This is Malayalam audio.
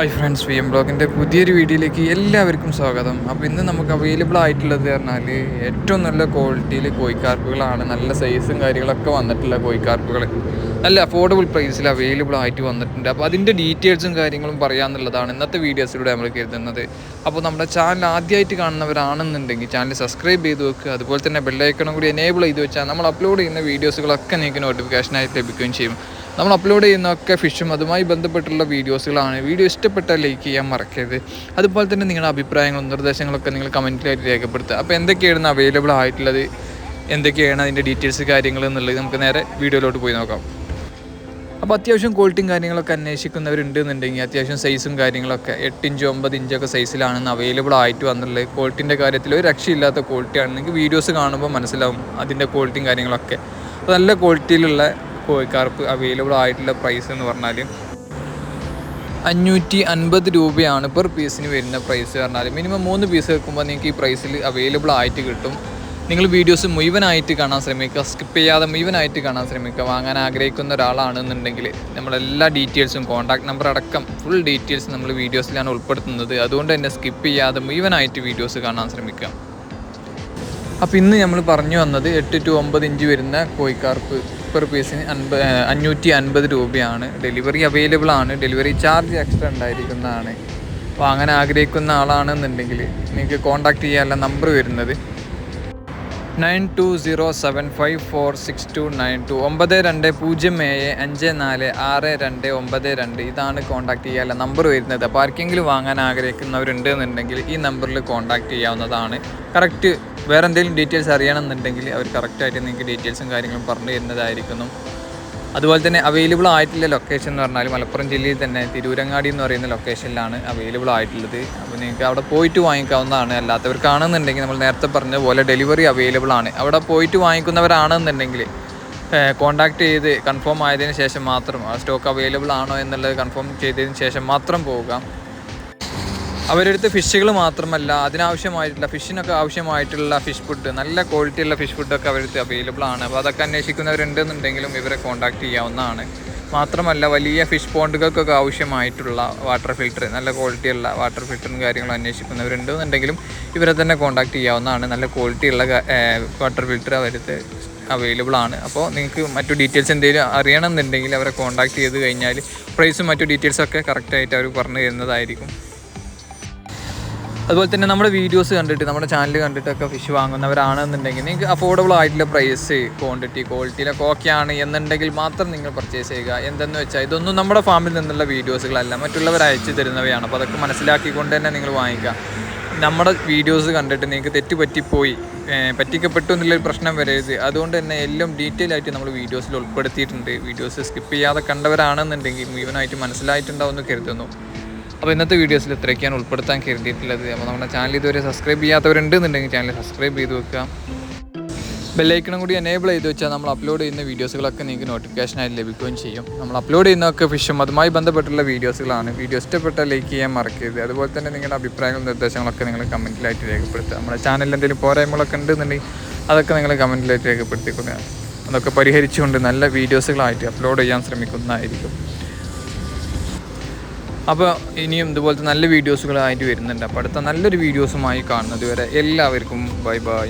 ഹായ് ഫ്രണ്ട്സ് വി എം ബ്ലോഗിന്റെ പുതിയൊരു വീഡിയോയിലേക്ക് എല്ലാവർക്കും സ്വാഗതം. അപ്പോൾ ഇന്ന് നമുക്ക് അവൈലബിൾ ആയിട്ടുള്ളത് പറഞ്ഞാൽ ഏറ്റവും നല്ല ക്വാളിറ്റിയിൽ കോഴിക്കാർപ്പുകളാണ് നല്ല സൈസും കാര്യങ്ങളൊക്കെ വന്നിട്ടുള്ള കോഴിക്കാർപ്പുകൾ നല്ല അഫോർഡബിൾ പ്രൈസിൽ അവൈലബിൾ ആയിട്ട് വന്നിട്ടുണ്ട്. അപ്പോൾ അതിന്റെ ഡീറ്റെയിൽസും കാര്യങ്ങളും പറയാമെന്നുള്ളതാണ് ഇന്നത്തെ വീഡിയോസിലൂടെ നമ്മൾ കരുതുന്നത്. അപ്പോൾ നമ്മുടെ ചാനൽ ആദ്യമായിട്ട് കാണുന്നവരാണെന്നുണ്ടെങ്കിൽ ചാനൽ സബ്സ്ക്രൈബ് ചെയ്ത് വെക്കുക. അതുപോലെ തന്നെ ബെല്ലൈക്കണം കൂടി എനേബിൾ ചെയ്ത് വെച്ചാൽ നമ്മൾ അപ്ലോഡ് ചെയ്യുന്ന വീഡിയോസുകളൊക്കെ നിങ്ങൾക്ക് നോട്ടിഫിക്കേഷനായിട്ട് ലഭിക്കുകയും ചെയ്യും. നമ്മൾ അപ്ലോഡ് ചെയ്യുന്നതൊക്കെ ഫിഷും അതുമായി ബന്ധപ്പെട്ടുള്ള വീഡിയോസുകളാണ് വീഡിയോ ഇഷ്ടപ്പെട്ടാൽ ലൈക്ക് ചെയ്യാൻ മറക്കരുത്. അതുപോലെ തന്നെ നിങ്ങളുടെ അഭിപ്രായങ്ങളും നിർദ്ദേശങ്ങളൊക്കെ നിങ്ങൾ കമന്റിലായിട്ട് രേഖപ്പെടുത്തുക. അപ്പോൾ എന്തൊക്കെയാണ് അവൈലബിൾ ആയിട്ടുള്ളത്? എന്തൊക്കെയാണ് അതിന്റെ ഡീറ്റെയിൽസ് കാര്യങ്ങൾ എന്നുള്ളത് നമുക്ക് നേരെ വീഡിയോയിലോട്ട് പോയി നോക്കാം. അപ്പോൾ അത്യാവശ്യം ക്വാളിറ്റിയും കാര്യങ്ങളൊക്കെ അന്വേഷിക്കുന്നവരുണ്ട് എന്നുണ്ടെങ്കിൽ അത്യാവശ്യം സൈസും കാര്യങ്ങളൊക്കെ എട്ട് ഇഞ്ച് ഒമ്പത് ഇഞ്ചൊക്കെ സൈസിലാണെന്ന് അവൈലബിൾ ആയിട്ട് വന്നുള്ളത് ക്വാളിറ്റിന്റെ കാര്യത്തിൽ ഒരു രക്ഷയില്ലാത്ത ക്വാളിറ്റി നിങ്ങൾക്ക് വീഡിയോസ് കാണുമ്പോൾ മനസ്സിലാവും അതിന്റെ ക്വാളിറ്റിയും കാര്യങ്ങളൊക്കെ. അപ്പോൾ നല്ല ക്വാളിറ്റിയിലുള്ള കോഴിക്കാർപ്പ് അവൈലബിൾ ആയിട്ടുള്ള പ്രൈസ് എന്ന് പറഞ്ഞാൽ അഞ്ഞൂറ്റി അൻപത് രൂപയാണ് പെർ പീസിന് വരുന്ന പ്രൈസ് പറഞ്ഞാൽ. മിനിമം മൂന്ന് പീസ് വെക്കുമ്പോൾ നിങ്ങൾക്ക് ഈ പ്രൈസിൽ അവൈലബിൾ ആയിട്ട് കിട്ടും. നിങ്ങൾ വീഡിയോസ് മുഴുവനായിട്ട് കാണാൻ ശ്രമിക്കുക സ്കിപ്പ് ചെയ്യാതെ മുഴുവനായിട്ട് കാണാൻ ശ്രമിക്കുക വാങ്ങാൻ ആഗ്രഹിക്കുന്ന ഒരാളാണെന്നുണ്ടെങ്കിൽ നമ്മളെല്ലാ ഡീറ്റെയിൽസും കോൺടാക്ട് നമ്പർ അടക്കം ഫുൾ ഡീറ്റെയിൽസ് നമ്മൾ വീഡിയോസിലാണ് ഉൾപ്പെടുത്തുന്നത്. അതുകൊണ്ട് തന്നെ സ്കിപ്പ് ചെയ്യാതെ മുഴുവനായിട്ട് വീഡിയോസ് കാണാൻ ശ്രമിക്കുക. അപ്പോൾ ഇന്ന് നമ്മൾ പറഞ്ഞു വന്നത് എട്ട് ടു ഒമ്പത് ഇഞ്ച് വരുന്ന കോഴിക്കാർപ്പ് പെർ പീസിന് അൻപത് അഞ്ഞൂറ്റി അൻപത് രൂപയാണ്. ഡെലിവറി അവൈലബിൾ ആണ്. ഡെലിവറി ചാർജ് എക്സ്ട്രാ ഉണ്ടായിരിക്കുന്നതാണ്. അപ്പോൾ അങ്ങനെ ആഗ്രഹിക്കുന്ന ആളാണെന്നുണ്ടെങ്കിൽ നിങ്ങൾക്ക് കോൺടാക്ട് ചെയ്യാനുള്ള നമ്പർ വരുന്നത്. Nine two zero seven five four six two nine two ഒമ്പത് രണ്ട് പൂജ്യം ഏഴ് അഞ്ച് നാല് ആറ് രണ്ട് ഒമ്പത് രണ്ട് ഇതാണ് കോൺടാക്ട് ചെയ്യാനുള്ള നമ്പർ വരുന്നത്. ആർക്കെങ്കിലും വാങ്ങാൻ ആഗ്രഹിക്കുന്നവരുണ്ട് എന്നുണ്ടെങ്കിൽ ഈ നമ്പറിൽ കോൺടാക്ട് ചെയ്യാവുന്നതാണ്. കറക്റ്റ് വേറെ എന്തെങ്കിലും ഡീറ്റെയിൽസ് അറിയണമെന്നുണ്ടെങ്കിൽ അവർ കറക്റ്റായിട്ട് നിങ്ങൾക്ക് ഡീറ്റെയിൽസും കാര്യങ്ങളും പറഞ്ഞു തരുന്നതായിരിക്കുന്നു. അതുപോലെ തന്നെ അവൈലബിൾ ആയിട്ടുള്ള ലൊക്കേഷൻ എന്ന് പറഞ്ഞാൽ മലപ്പുറം ജില്ലയിൽ തന്നെ തിരൂരങ്ങാടി എന്ന് പറയുന്ന ലൊക്കേഷനിലാണ് അവൈലബിൾ ആയിട്ടുള്ളത്. അപ്പോൾ നിങ്ങൾക്ക് അവിടെ പോയിട്ട് വാങ്ങിക്കാവുന്നതാണ്. അല്ലാത്തവർക്കാണെന്നുണ്ടെങ്കിൽ നമ്മൾ നേരത്തെ പറഞ്ഞ പോലെ ഡെലിവറി അവൈലബിൾ ആണ്. അവിടെ പോയിട്ട് വാങ്ങിക്കുന്നവരാണെന്നുണ്ടെങ്കിൽ കോൺടാക്ട് ചെയ്ത് കൺഫേം ആയതിനു ശേഷം മാത്രം സ്റ്റോക്ക് അവൈലബിൾ ആണോ എന്നുള്ളത് കൺഫേം ചെയ്തതിന് ശേഷം മാത്രം പോവുക. അവരടുത്ത് ഫിഷുകൾ മാത്രമല്ല അതിനാവശ്യമായിട്ടുള്ള ഫിഷിനൊക്കെ ആവശ്യമായിട്ടുള്ള ഫിഷ് ഫുഡ് നല്ല ക്വാളിറ്റിയുള്ള ഫിഷ് ഫുഡൊക്കെ അവരടുത്ത് അവൈലബിൾ ആണ്. അപ്പോൾ അതൊക്കെ അന്വേഷിക്കുന്നവരുണ്ടെന്നുണ്ടെങ്കിലും ഇവരെ കോൺടാക്റ്റ് ചെയ്യാവുന്നതാണ്. മാത്രമല്ല വലിയ ഫിഷ് പോണ്ടുകൾക്കൊക്കെ ആവശ്യമായിട്ടുള്ള വാട്ടർ ഫിൽറ്റർ നല്ല ക്വാളിറ്റി ഉള്ള വാട്ടർ ഫിൽറ്ററും കാര്യങ്ങളും അന്വേഷിക്കുന്നവരുണ്ടെന്നുണ്ടെങ്കിലും ഇവരെ തന്നെ കോൺടാക്ട് ചെയ്യാവുന്നതാണ്. നല്ല ക്വാളിറ്റി ഉള്ള വാട്ടർ ഫിൽറ്റർ അവരുത് അവൈലബിൾ ആണ്. അപ്പോൾ നിങ്ങൾക്ക് മറ്റു ഡീറ്റെയിൽസ് എന്തെങ്കിലും അറിയണമെന്നുണ്ടെങ്കിൽ അവരെ കോൺടാക്ട് ചെയ്ത് കഴിഞ്ഞാൽ പ്രൈസും മറ്റു ഡീറ്റെയിൽസൊക്കെ കറക്റ്റായിട്ട് അവർ പറഞ്ഞു തരുന്നതായിരിക്കും. അതുപോലെ തന്നെ നമ്മുടെ വീഡിയോസ് കണ്ടിട്ട് നമ്മുടെ ചാനൽ കണ്ടിട്ടൊക്കെ ഫിഷ് വാങ്ങുന്നവരാണെന്നുണ്ടെങ്കിൽ നിങ്ങൾക്ക് അഫോർഡബിൾ ആയിട്ടുള്ള പ്രൈസ് ക്വാണ്ടിറ്റി ക്വാളിറ്റിയിലൊക്കെ ഓക്കെ ആണ് എന്നുണ്ടെങ്കിൽ മാത്രം നിങ്ങൾ പർച്ചേസ് ചെയ്യുക. എന്തെന്ന് വെച്ചാൽ ഇതൊന്നും നമ്മുടെ ഫാമിൽ നിന്നുള്ള വീഡിയോസുകളല്ല മറ്റുള്ളവർ അയച്ചു തരുന്നവയാണ്. അപ്പോൾ അതൊക്കെ മനസ്സിലാക്കിക്കൊണ്ട് തന്നെ നിങ്ങൾ വാങ്ങിക്കുക നമ്മുടെ വീഡിയോസ് കണ്ടിട്ട് നിങ്ങൾക്ക് തെറ്റ് പറ്റിപ്പോയി പറ്റിക്കപ്പെട്ടു എന്നുള്ളൊരു പ്രശ്നം വരരുത്. അതുകൊണ്ട് തന്നെ എല്ലാം ഡീറ്റെയിൽ ആയിട്ട് നമ്മൾ വീഡിയോസിൽ ഉൾപ്പെടുത്തിയിട്ടുണ്ട്. വീഡിയോസ് സ്കിപ്പ് ചെയ്യാതെ കണ്ടവരാണെന്നുണ്ടെങ്കിൽ മുഴുവനായിട്ട് മനസ്സിലായിട്ടുണ്ടാവുമെന്ന് കരുതുന്നു. അപ്പോൾ ഇന്നത്തെ വീഡിയോസിൽ ഇത്രയൊക്കെയാണ് ഉൾപ്പെടുത്താൻ കരുതിയിട്ടുള്ളത്. അപ്പോൾ നമ്മുടെ ചാനൽ ഇതുവരെ സബ്സ്ക്രൈബ് ചെയ്യാത്തവരുണ്ടെന്നുണ്ടെങ്കിൽ ചാനൽ സബ്സ്ക്രൈബ് ചെയ്ത് വെക്കുക. ബെല്ലൈക്കണം കൂടി എനേബിൾ ചെയ്ത് വെച്ചാൽ നമ്മൾ അപ്ലോഡ് ചെയ്യുന്ന വീഡിയോസുകളൊക്കെ നിങ്ങൾക്ക് നോട്ടിഫിക്കേഷനായി ലഭിക്കുകയും ചെയ്യും. നമ്മൾ അപ്ലോഡ് ചെയ്യുന്നതൊക്കെ ഫിഷും അതുമായി ബന്ധപ്പെട്ടുള്ള വീഡിയോസുകളാണ് വീഡിയോ ഇഷ്ടപ്പെട്ടാൽ ലൈക്ക് ചെയ്യാൻ മറക്കരുത്. അതുപോലെ തന്നെ നിങ്ങളുടെ അഭിപ്രായങ്ങളും നിർദ്ദേശങ്ങളൊക്കെ നിങ്ങൾ കമന്റിലായിട്ട് രേഖപ്പെടുത്തുക. നമ്മുടെ ചാനലിൽ എന്തെങ്കിലും പോരായ്മകളൊക്കെ ഉണ്ടെന്നുണ്ടെങ്കിൽ അതൊക്കെ നിങ്ങൾ കമന്റിലായിട്ട് രേഖപ്പെടുത്തിക്കൊണ്ട് അതൊക്കെ പരിഹരിച്ചുകൊണ്ട് നല്ല വീഡിയോസുകളായിട്ട് അപ്ലോഡ് ചെയ്യാൻ ശ്രമിക്കുന്നതായിരിക്കും. അപ്പോൾ ഇനിയും ഇതുപോലത്തെ നല്ല വീഡിയോസുകളായിട്ട് വരുന്നുണ്ട്. അപ്പോൾ അടുത്ത നല്ലൊരു വീഡിയോസുമായി കാണുന്നത് വരെ എല്ലാവർക്കും ബൈ ബൈ.